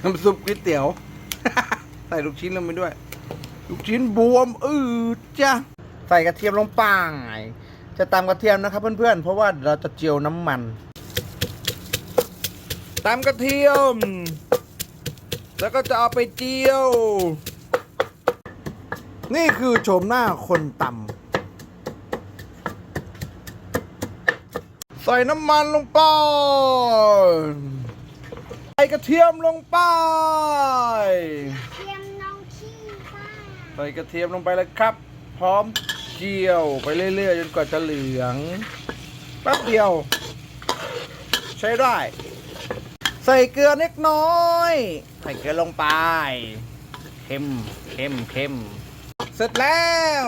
น้ำซุปก๋วยเตี๋ยว ใส่ลูกชิ้นลงไปด้วย ลูกชิ้นบวมอืดจ้ะใส่กระเทียมลงไปจะตำกระเทียมนะครับเพื่อนๆ เพราะว่าเราจะเจียวน้ำมันตำกระเทียม แล้วก็จะเอาไปเจียว นี่คือโฉมหน้าคนตำใส่น้ำมันลงไปใส่ กระเทียมลงไป เทียมน้องขี้ค่ะใส่กระเทียมลงไปเลยครับ พร้อมเจียวไปเรื่อยๆจนกว่าจะเหลืองแป๊บเดียว ใช้ได้ ใส่เกลือเล็กน้อย ใส่เกลือลงไปเค็มเค็มเค็มเสร็จแล้ว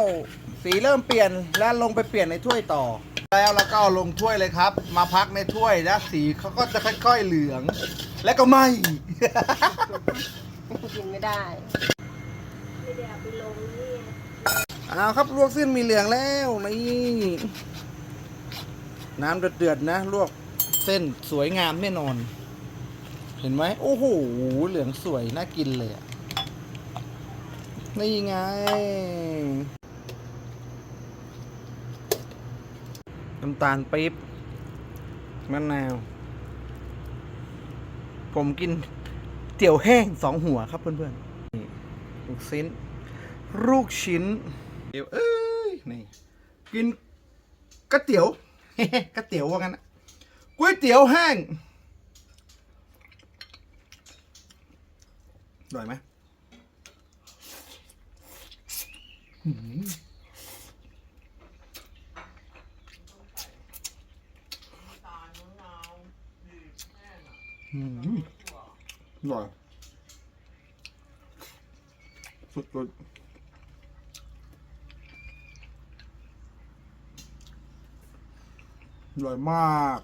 สีเริ่มเปลี่ยนแล้วลงไปเปลี่ยนในถ้วยต่อ แล้วเราก็เอาลงถ้วยเลยครับ มาพักในถ้วยนะสีเขาก็จะค่อย ๆเหลือง และก็ไหม กินไม่ได้ไม่ได้เอาไปลงนี่เอาครับลวกเส้นมีเหลืองแล้วนี่น้ำเดือดๆนะ ลวกเส้นสวยงามแน่นอน เห็นไหมโอ้โหเหลืองสวยน่ากินเลยอะนี่ไง น้ำตาลปี๊บมะนาว ผมกินเตี๋ยวแห้งสองหัวครับเพื่อนๆลูกชิ้น ลูกชิ้นเดี๋ยวเอ้ยนี่กินก๋วยเตี๋ยวก๋วยเตี๋ยวว่างั้นนะก๋วยเตี๋ยวแห้งอร่อยไหม หืมหืมอร่อยสุดๆอร่อยมาก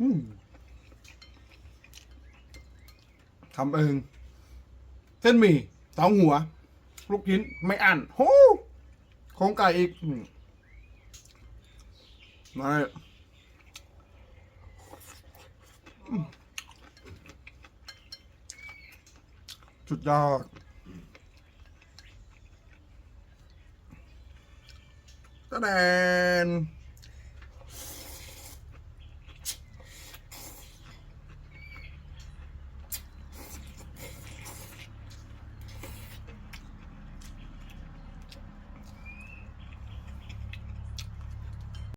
อืม ทำเอง เส้นหมี่สองหัว ลูกชิ้นไม่อั้นโหโครงไก่อีกมาเลยสุดยอดตะแดน